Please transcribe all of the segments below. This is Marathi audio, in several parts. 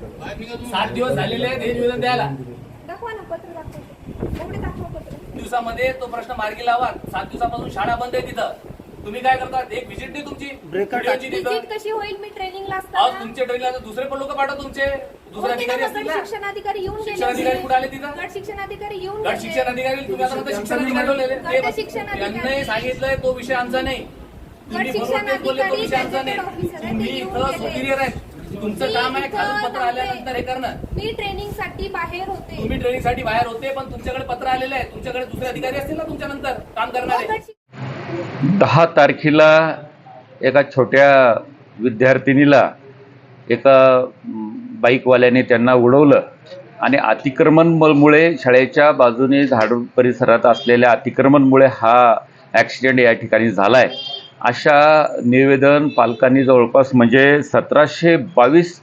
सात दिवस झालेले आहेत हे निवेदन द्यायला. दाखवा ना पत्र दाखवा. एवढे दाखवा पत्र. दिवसामध्ये तो प्रश्न मार्गी लावा. सात दिवसापासून शाळा बंद आहे तिथं. तुम्ही काय करता? एक व्हिजिट नाही तुमची. व्हिडिओची तिथं. विजिट कशी होईल? मी ट्रेनिंगला आज असताना. तुमचे ट्रेनला दुसरे पण लोक पाठवा तुमचे. दुसरे अधिकारी असतील ना. शिक्षण अधिकारी येऊन शिक्षण अधिकारी. कुठे आले तिथं? गट शिक्षण अधिकारी येऊन गट गेले. शिक्षण अधिकारी तुम्ही आता म्हणता शिक्षण अधिकारी ठेवलेले. गट शिक्षण ते अधिकारी. यांनी सांगितलंय तो विषय आमचा नाही. तुम्ही शिक्षण बरोबर तेच बोलले तो अधिकारी, विषय आमचा नाही. आहे, ते तुम्ही येऊन इथं गेले. सुपिरियर आहे तुमचं काम आहे खालून पत्र. आल्यानंतर हे करणं मी ट्रेनिंगसाठी बाहेर होते. तुम्ही ट्रेनिंगसाठी बाहेर होते पण तुमच्याकडे पत्र आलेलं आहे. तुमच्याकडे दुसरे अधिकारी असतील ना तुमच्या नंतर काम करणारे? दहा तारखेला एका छोट्या विद्यार्थिनीला एका बाईकवाल्याने त्यांना उडवलं. आणि अतिक्रमणमुळे शाळेच्या बाजूने झाड परिसरात असलेल्या अतिक्रमणमुळे हा ॲक्सिडेंट या ठिकाणी झाला आहे अशा निवेदन पालकांनी जवळपास म्हणजे सतराशे बावीस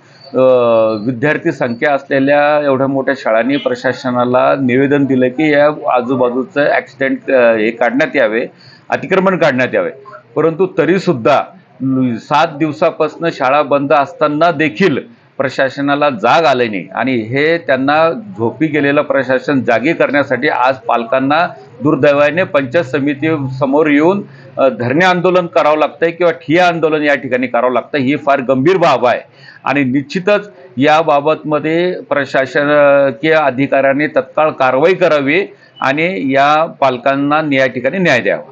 विद्यार्थी संख्या असलेल्या एवढ्या मोठ्या शाळांनी प्रशासनाला निवेदन दिलं की या आजूबाजूचं ॲक्सिडेंट हे काढण्यात यावे अतिक्रमण काढण्यात यावे. परंतु तरीसुद्धा सात दिवसापासून शाळा बंद असताना देखील प्रशासनाला जाग आले नाही. आणि हे त्यांना झोपी गेलेलं प्रशासन जागी करण्यासाठी आज पालकांना दुर्दैवाने पंचायत समितीसमोर येऊन धरणे आंदोलन करावं लागतंय किंवा ठिया आंदोलन या ठिकाणी करावं लागतं ही फार गंभीर बाब आहे. आणि निश्चितच या बाबतमध्ये प्रशासकीय अधिकाऱ्यांनी तत्काळ कारवाई करावी आणि या पालकांना या ठिकाणी न्याय द्यावा.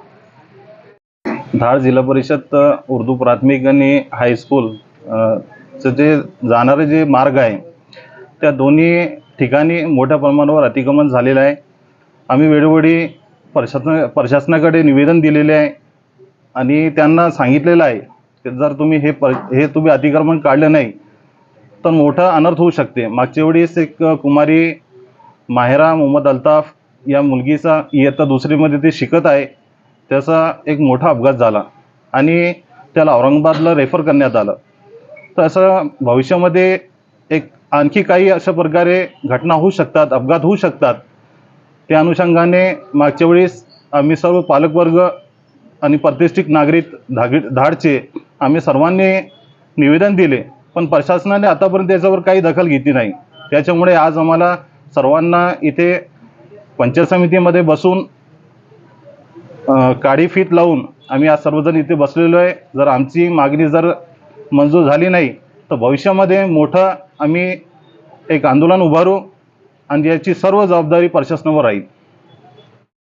धाड जिल्हा परिषद उर्दू प्राथमिक आणि हायस्कूल अ, जे जाणारे जे मार्ग आहे त्या दोन्ही ठिकाणी मोठ्या प्रमाणावर अतिक्रमण झालेलं आहे. आम्ही वेळोवेळी प्रशासन प्रशासनाकडे निवेदन दिलेले आहे आणि त्यांना सांगितलेलं आहे की जर तुम्ही हे पर हे तुम्ही अतिक्रमण काढलं नाही तर मोठा अनर्थ होऊ शकते. मागच्या वेळेस एक कुमारी माहेरा मोहम्मद अल्ताफ या मुलगीचा इयत्ता दुसरीमध्ये ते शिकत आहे त्याचा एक मोठा अपघात झाला आणि त्याला औरंगाबादला रेफर करण्यात आलं. तर असं भविष्यामध्ये एक आणखी काही अशा प्रकारे घटना होऊ शकतात अपघात होऊ शकतात. त्या अनुषंगाने मागच्या वेळेस आम्ही सर्व पालकवर्ग आणि प्रतिष्ठित नागरिक धागी धाडचे. आम्ही सर्वांनी निवेदन दिले पण प्रशासनाने आतापर्यंत याच्यावर काही दखल घेतली नाही. त्याच्यामुळे आज आम्हाला सर्वांना इथे पंचायत समितीमध्ये बसून काडी फीत लावून आम्ही आज सर्वजण इथे बसलेलो आहे. जर आमची मागणी जर मंजूर झाली नाही तर भविष्यामध्ये मोठं आम्ही एक आंदोलन उभारू आणि याची सर्व जबाबदारी प्रशासनावर राहील.